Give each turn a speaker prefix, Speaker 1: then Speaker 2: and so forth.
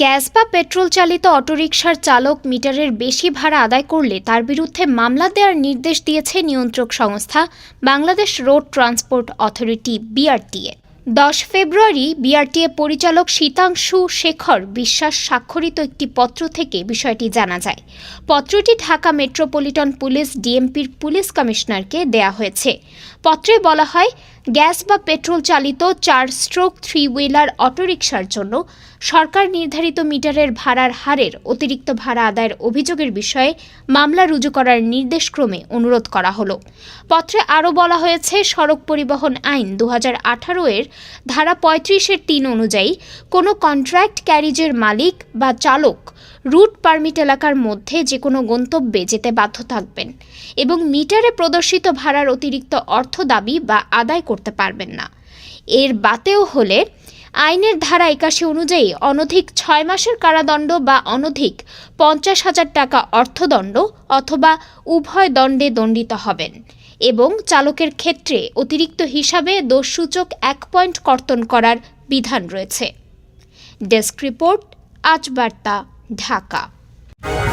Speaker 1: gas বা petrol চালিত অটোরিকশার চালক মিটারের বেশি ভাড়া আদায় করলে তার বিরুদ্ধে মামলা দেওয়ার নির্দেশ দিয়েছে নিয়ন্ত্রক সংস্থা Bangladesh road transport authority BRTA দশ ফেব্রুয়ারি বিআরটিএ পরিচালক শীতাংশু শেখর বিশ্বাস স্বাক্ষরিত একটি পত্র থেকে বিষয়টি জানা যায় পত্রটি ঢাকা মেট্রোপলিটন পুলিশ ডিএমপির পুলিশ কমিশনারকে দেয়া হয়েছে পত্রে বলা হয় গ্যাস বা পেট্রোল চালিত চার স্ট্রোক থ্রি হুইলার অটোরিকশার জন্য সরকার নির্ধারিত মিটারের ভাড়ার হারের অতিরিক্ত ভাড়া আদায়ের অভিযোগের বিষয়ে মামলা রুজু করার নির্দেশক্রমে অনুরোধ করা হল পত্রে আরও বলা হয়েছে সড়ক পরিবহন আইন দু এর ধারা পঁয়ত্রিশের তিন অনুযায়ী কোনো কন্ট্রাক্ট ক্যারিজের মালিক বা চালক রুট পারমিট এলাকার মধ্যে যে কোনো গন্তব্যে যেতে বাধ্য থাকবেন এবং মিটারে প্রদর্শিত ভাড়ার অতিরিক্ত অর্থ দাবি বা আদায় করতে পারবেন না এর বাতেও হলে আইনের ধারা একাশি অনুযায়ী অনধিক ছয় মাসের কারাদণ্ড বা অনধিক পঞ্চাশ হাজার টাকা অর্থদণ্ড অথবা উভয় দণ্ডে দণ্ডিত হবেন এবং চালকের ক্ষেত্রে অতিরিক্ত হিসাবে দোষসূচক এক পয়েন্ট কর্তন করার বিধান রয়েছে ডেস্ক রিপোর্ট আজ বার্তা ঢাকা